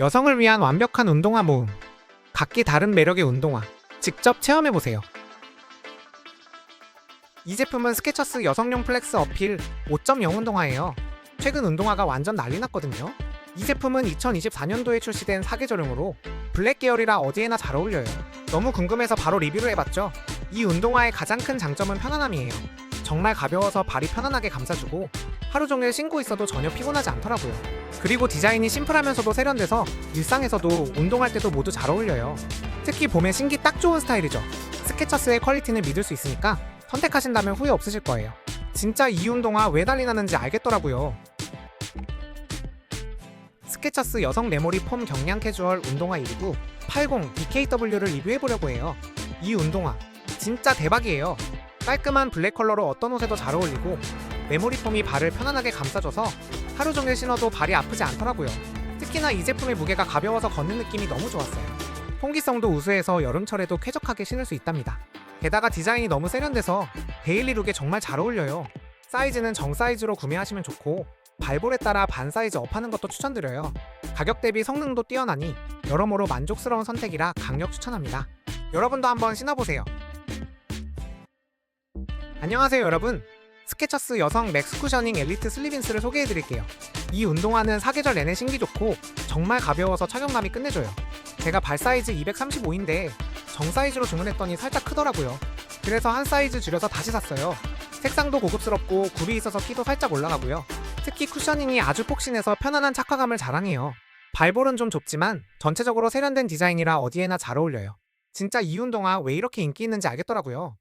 여성을 위한 완벽한 운동화 모음. 각기 다른 매력의 운동화. 직접 체험해보세요. 이 제품은 스케쳐스 여성용 플렉스 어필 5.0 운동화예요. 최근 운동화가 완전 난리 났거든요. 이 제품은 2024년도에 출시된 사계절용으로 블랙 계열이라 어디에나 잘 어울려요. 너무 궁금해서 바로 리뷰를 해봤죠. 이 운동화의 가장 큰 장점은 편안함이에요. 정말 가벼워서 발이 편안하게 감싸주고 하루 종일 신고 있어도 전혀 피곤하지 않더라고요. 그리고 디자인이 심플하면서도 세련돼서 일상에서도 운동할 때도 모두 잘 어울려요. 특히 봄에 신기 딱 좋은 스타일이죠. 스케쳐스의 퀄리티는 믿을 수 있으니까 선택하신다면 후회 없으실 거예요. 진짜 이 운동화 왜 난리 나는지 알겠더라고요. 스케쳐스 여성 메모리 폼 경량 캐주얼 운동화 1구 80 DKW를 리뷰해보려고 해요. 이 운동화 진짜 대박이에요. 깔끔한 블랙 컬러로 어떤 옷에도 잘 어울리고 메모리 폼이 발을 편안하게 감싸줘서 하루 종일 신어도 발이 아프지 않더라고요. 특히나 이 제품의 무게가 가벼워서 걷는 느낌이 너무 좋았어요. 통기성도 우수해서 여름철에도 쾌적하게 신을 수 있답니다. 게다가 디자인이 너무 세련돼서 데일리 룩에 정말 잘 어울려요. 사이즈는 정 사이즈로 구매하시면 좋고 발볼에 따라 반 사이즈 업하는 것도 추천드려요. 가격 대비 성능도 뛰어나니 여러모로 만족스러운 선택이라 강력 추천합니다. 여러분도 한번 신어보세요. 안녕하세요 여러분. 스케쳐스 여성 맥스 쿠셔닝 엘리트 슬리빈스를 소개해드릴게요. 이 운동화는 사계절 내내 신기 좋고 정말 가벼워서 착용감이 끝내줘요. 제가 발 사이즈 235인데 정 사이즈로 주문했더니 살짝 크더라고요. 그래서 한 사이즈 줄여서 다시 샀어요. 색상도 고급스럽고 굽이 있어서 키도 살짝 올라가고요. 특히 쿠셔닝이 아주 폭신해서 편안한 착화감을 자랑해요. 발볼은 좀 좁지만 전체적으로 세련된 디자인이라 어디에나 잘 어울려요. 진짜 이 운동화 왜 이렇게 인기 있는지 알겠더라고요.